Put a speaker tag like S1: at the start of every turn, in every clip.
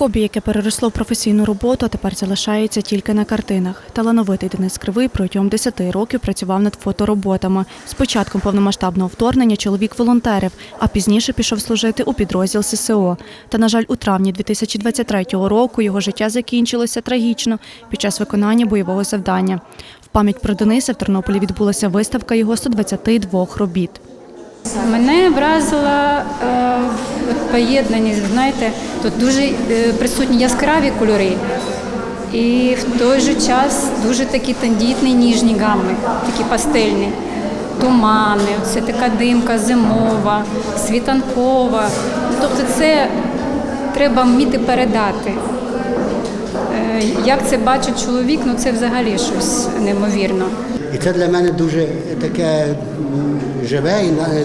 S1: Хобі, яке переросло в професійну роботу, тепер залишається тільки на картинах. Талановитий Денис Кривий протягом 10 років працював над фотороботами. З повномасштабного вторгнення чоловік волонтерив, а пізніше пішов служити у підрозділ ССО. Та, на жаль, у травні 2023 року його життя закінчилося трагічно під час виконання бойового завдання. В пам'ять про Дениса в Тернополі відбулася виставка його 122 робіт.
S2: Мене вразила е, поєднаність, знаєте, тут дуже е, присутні яскраві кольори. І в той же час дуже такі тендітні ніжні гами, такі пастельні. Тумани, це така димка зимова, світанкова. Тобто це треба вміти передати. Е, Як це бачить чоловік, ну це взагалі щось неймовірно.
S3: І це для мене дуже таке живе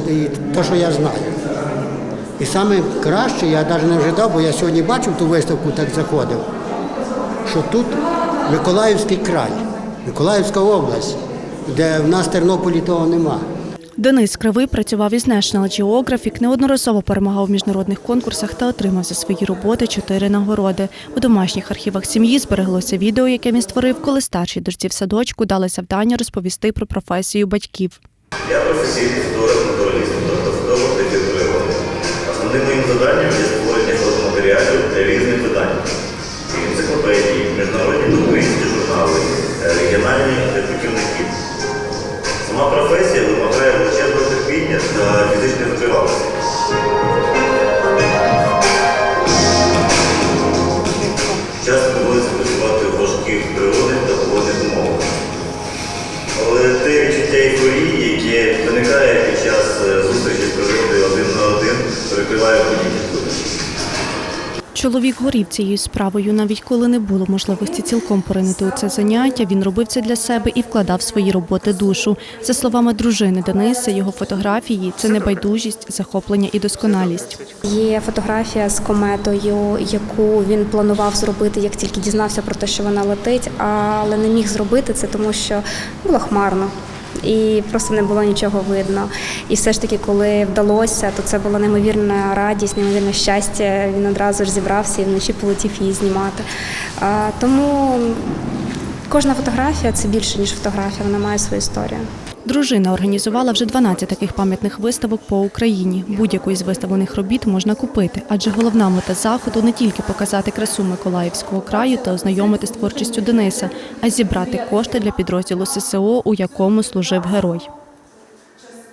S3: і те, що я знаю. І саме краще, я навіть не ожидав, бо я сьогодні бачив ту виставку, так заходив, що тут Миколаївський край, Миколаївська область, де в нас в Тернополі того нема.
S1: Денис Кривий працював із National Geographic, неодноразово перемагав в міжнародних конкурсах та отримав за свої роботи чотири нагороди. У домашніх архівах сім'ї збереглося відео, яке він створив, коли старшій дочці в садочку дали завдання розповісти про професію батьків.
S4: Я професійний фотограф натураліст, Основним моїм завданням є створення фотоматеріалів для різних видань. Енциклопедії, міжнародні та журнали, е, регіональні детективники. Сама професія вимагає величезного терпіння та фізичної витривалості. Часто доводиться працювати в важких природних та погодних умовах. Але те відчуття ейфорії, яке виникає під час
S1: Чоловік горів цією справою, навіть коли не було можливості цілком поринути у це заняття. Він робив це для себе і вкладав свої роботи душу. За словами дружини Дениса, його фотографії це небайдужість, захоплення і досконалість.
S5: Є фотографія з кометою, яку він планував зробити, як тільки дізнався про те, що вона летить, але не міг зробити це, тому що було хмарно. І просто не було нічого видно. І все ж таки, коли вдалося, то це була неймовірна радість, неймовірне щастя. Він одразу ж зібрався і вночі полетів її знімати. Тому кожна фотографія це більше, ніж фотографія, вона має свою історію.
S1: Дружина організувала вже 12 таких пам'ятних виставок по Україні. Будь-яку із виставлених робіт можна купити, адже головна мета заходу не тільки показати красу Миколаївського краю та ознайомити з творчістю Дениса, а й зібрати кошти для підрозділу ССО, у якому служив герой.